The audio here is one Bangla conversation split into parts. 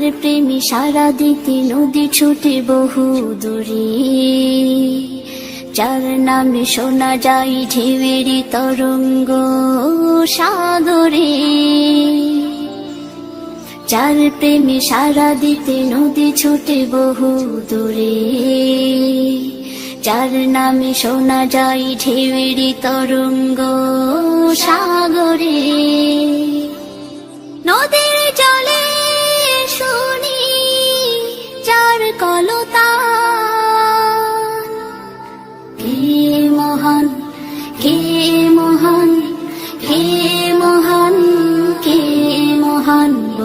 চার প্রেমী সারা দিতে নদী ছুটে বহু দূরে। যার নামে শোনা যায় ঢেউয়েরি তরঙ্গ সাগরে। যার প্রেমে সারা দিতে নদী ছুটে বহু দূরে। যার নামে শোনা যায় ঢেউয়েরি তরঙ্গ সাগরে।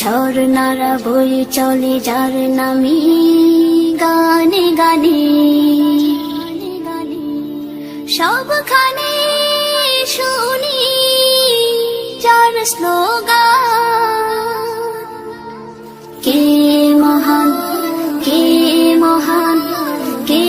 ঝর্ণারা বই চলে যার নামি গানে গানে, সবখানে শুনি যার স্লোগান। কে মহান কে মহান, কে